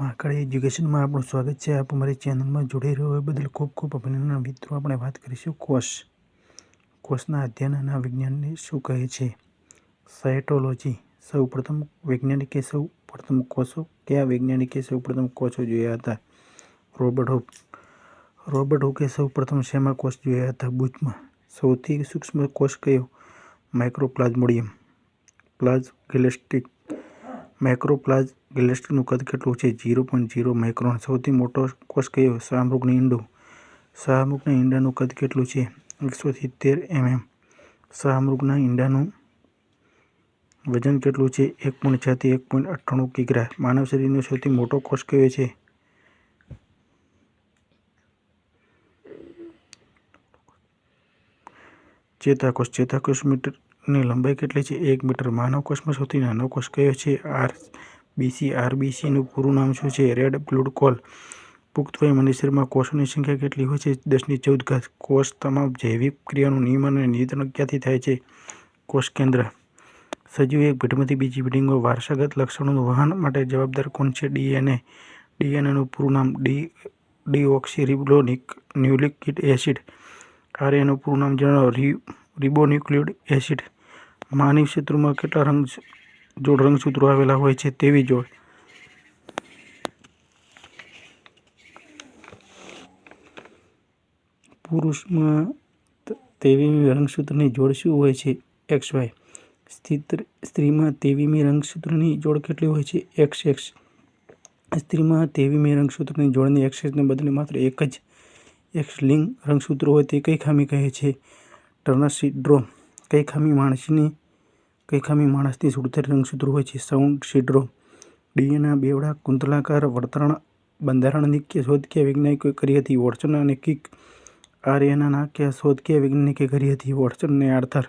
મહાકાળી એજ્યુકેશનમાં આપણું સ્વાગત છે. આપ અમારી ચેનલમાં જોડાઈ રહ્યો એ બદલ ખૂબ ખૂબ અભિનંદન મિત્રો આપણે વાત કરીશું કોષ. કોષના અધ્યયન અને વિજ્ઞાનને શું કહે છે? સાયટોલોજી. સૌ પ્રથમ વૈજ્ઞાનિકે સૌ પ્રથમ કોષો કયા વૈજ્ઞાનિકે સૌ પ્રથમ કોષો જોયા હતા? Robert hook. રોબર્ટ હુકે સૌ પ્રથમ શેમાં કોષ જોયા હતા? બુચમાં સૌથી સૂક્ષ્મ કોષ કયો? માઇક્રોપ્લાઝ્મોડિયમ. પ્લાઝ ગેલેસ્ટિક માઇક્રોપ્લાઝ ગેલેસ્ટ્રીનું કદ કેટલું છે? ઝીરો પોઈન્ટ ઝીરો માઇક્રોન સૌથી મોટો કોષ કયો? શાહમૃગનું ઈંડું. શાહમૃગના ઈંડાનું કદ કેટલું છે? એકસો સિત્તેર એમએમ. શાહમૃગના ઈંડાનું વજન કેટલું છે? એક પોઈન્ટ છથી એક પોઈન્ટ અઠ્ઠાણું કિગ્રા. માનવ શરીરનો સૌથી મોટો કોષ કયો છે? ચેતાકોષ. ચેતાકોષ મીટરની લંબાઈ કેટલી છે? એક મીટર. માનવ કોષમાં સૌથી નાનો કોષ કયો છે? આર બીસી આરબીસીનું પૂરું નામ શું છે? રેડ બ્લડ કોલ પુખ્ત વય મનુષ્યમાં કોષોની સંખ્યા કેટલી હોય છે? દસની ચૌદ ઘાત. કોષ તમામ જૈવિક ક્રિયાનું નિયમન અને નિયંત્રણ ક્યાંથી થાય છે? કોષ કેન્દ્ર. સજીવ એક ભીડમાંથી બીજી પેઢીમાં વારસાગત લક્ષણોનું વહન માટે જવાબદાર કોણ છે? ડીએનએ. ડીએનએનું પૂરું નામ ડી ડીઓક્સીરિબ્લોનિક ન્યુલિક એસિડ. આરએનું પૂરું નામ જણાવો. Ribonucleic acid. માનવ ક્ષેત્રમાં કેટલા રંગ જોડ રંગસૂત્રો આવેલા હોય છે તેવી જોડ. પુરુષમાં તેવીમી રંગસૂત્રની જોડ શું હોય છે? X Y. સ્ત્રીમાં તેવીમી રંગસૂત્રની જોડ કેટલી હોય છે? X X. સ્ત્રીમાં તેવીમી રંગસૂત્રની જોડને એક્સ એક્સને બદલે માત્ર એક જ. એક્સ લિંગ રંગસૂત્રો હોય તે કઈ ખામી કહે છે? ટર્નર સિડ્રોમ કઈ ખામી માણસની, કઈ ખામી માણસની સુડતાલીસ રંગસૂત્રો હોય છે? સાઉન્ડ સિડ્રોમ ડીએના બેવડા, કુંતલાકાર વર્તણ બંધારણની કે શોધ કયા વૈજ્ઞાનિકોએ કરી હતી વોટસન અને કિક. આર્યના કે શોધ વૈજ્ઞાનિકે કરી હતી વોટસન અને આર્થર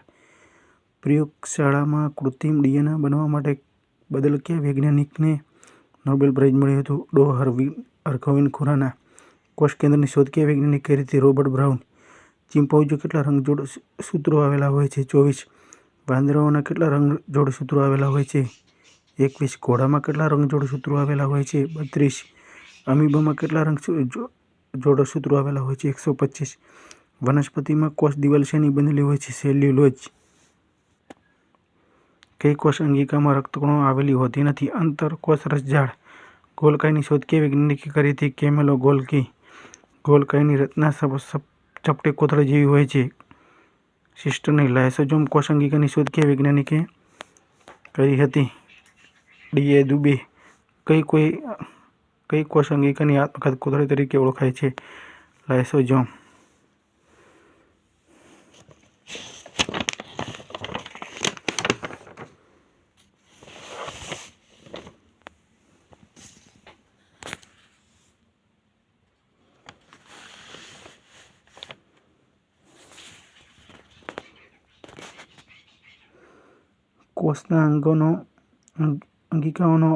પ્રયોગશાળામાં કૃત્રિમ ડીએનએ બનવા માટે બદલ કે વૈજ્ઞાનિકને નોબેલ પ્રાઇઝ મળ્યું હતું ડો હરવિન હરખવિન ખુરાના. કોષ કેન્દ્રની શોધ વૈજ્ઞાનિકે કરી હતી રોબર્ટ બ્રાઉન ચિમ્પાન્ઝીઓ કેટલા રંગજોડ સૂત્રો આવેલા હોય છે? ચોવીસ. વાંદરાઓના કેટલા રંગજોડ સૂત્રો આવેલા હોય છે? એકવીસ. ઘોડામાં કેટલા રંગજોડ સૂત્રો આવેલા હોય છે? બત્રીસ. અમીબામાં કેટલા રંગ જોડ સૂત્રો આવેલા હોય છે? એકસો પચીસ. વનસ્પતિમાં કોષ દિવાલ શેની બનેલી હોય છે? સેલ્યુલોજ કઈ કોષ અંગિકામાં રક્તકણો આવેલી હોતી નથી? અંતર કોષ રસઝાડ ગોલકાયની શોધ કે વૈજ્ઞાનિકે કરી હતી? કેમેલો ગોલકી. ગોલકાયની રચના ચપટી કોથળી જેવી હોય છે. સિસ્ટરની લાયસોજોમ કોષ અંગિકાની શોધ કે વૈજ્ઞાનિકે કરી હતી. ડીએ દુબે કઈ કોઈ, કઈ કોષ અંગિકાની આત્મઘાત કોથળી તરીકે ઓળખાય છે? લાયસોજોમ કોષના અંગોનો અંગિકાઓનો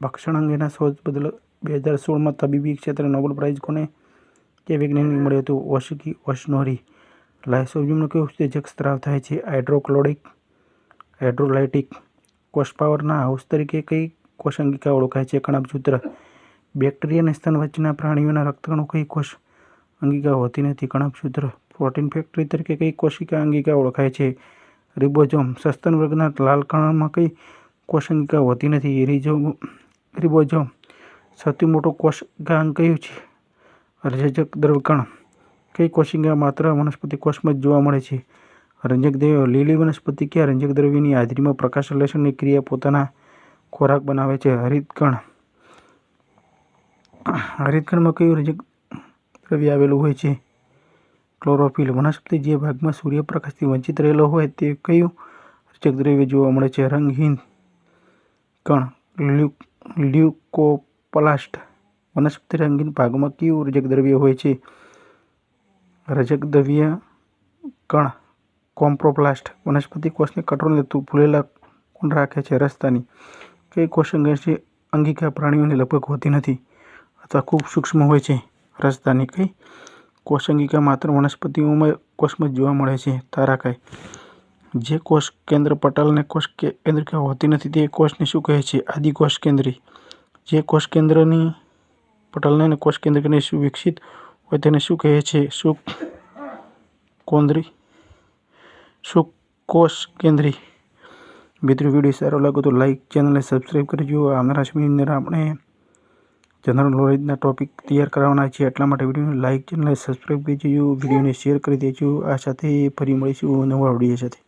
ભક્ષણ અંગેના શોધ બદલ બે હજાર સોળમાં તબીબી ક્ષેત્રે નોબેલ પ્રાઇઝ કોને કે વૈજ્ઞાનિકને મળ્યું હતું? ઓશિકી ઓશનોરી. લાયસોજોમનો કયો ઉત્તેજક સ્ત્રાવ થાય છે? હાઇડ્રોક્લોરિક, હાઇડ્રોલાઇટિક કોષ પાવરના હાઉસ તરીકે કઈ કોષ અંગિકા ઓળખાય છે? કણપસૂત્ર. બેક્ટેરિયા અને સ્તન વચ્ચેના પ્રાણીઓના રક્તકણો કઈ કોષ અંગિકા હોતી નથી? કણાભસૂત્ર પ્રોટીન ફેક્ટરી તરીકે કઈ કોશિકા અંગિકા ઓળખાય છે? રિબોઝોમ સસ્તન વર્ગના લાલ કણમાં કઈ કોષ હોતી નથી? રિબોઝોમ સૌથી મોટો કોષાંગ કયું છે? રજક દ્રવકણ કઈ કોશિંગા માત્ર વનસ્પતિ કોષમાં જ જોવા મળે છે? રંજક દેવ, લીલી વનસ્પતિ કે રંજક દ્રવ્યની હાજરીમાં પ્રકાશ સંશ્લેષણની ક્રિયા પોતાના ખોરાક બનાવે છે? હરિતકણ હરિતકણમાં કયું રંજક દ્રવ્ય આવેલું હોય છે? ક્લોરોફિલ. વનસ્પતિ જે ભાગમાં સૂર્યપ્રકાશથી વંચિત રહેલો હોય તે કયું રચક દ્રવ્ય જોવા મળે છે? રંગહીન કણ. લ્યુકોપ્લાસ્ટ. વનસ્પતિ રંગીન ભાગમાં કયું રજક દ્રવ્ય હોય છે? રજક દ્રવ્ય કણ. કોમ્પ્રોપ્લાસ્ટ. વનસ્પતિ કોષને કઠોળ લેતું ફૂલેલા કોણ રાખે છે. રસ્તાની કઈ કોષ અંગે અંગિકા પ્રાણીઓની લગભગ હોતી નથી અથવા ખૂબ સૂક્ષ્મ હોય છે? રસ્તાની કઈ કોષ અંગિકા માત્ર વનસ્પતિઓમાં કોષમાં જોવા મળે છે. તારાકાય જે કોષ કેન્દ્ર પટલને કોષ કેન્દ્રિકા હોતી નથી તે કોષને શું કહે છે? આદિકોષ કેન્દ્રી. જે કોષ કેન્દ્રની પટલને અને કોષ કેન્દ્રને સુવિકસિત હોય તેને શું કહે છે? શુક કોન્દ્રી? શુકોષ કેન્દ્રી? મિત્રો, વીડિયો સારો લાગો તો લાઈક ચેનલને સબસ્ક્રાઈબ કરજો. આવનારા સમયની અંદર આપણે જનરલ નોલેજના ટોપિક તૈયાર કરવાના છે એટલા માટે વિડીયોને લાઈક ચેનલ સબસ્ક્રાઈબ કરી દેજો વિડીયોને શેર કરી દેજો. આ સાથે ફરી મળીશું નવા વીડિયો સાથે.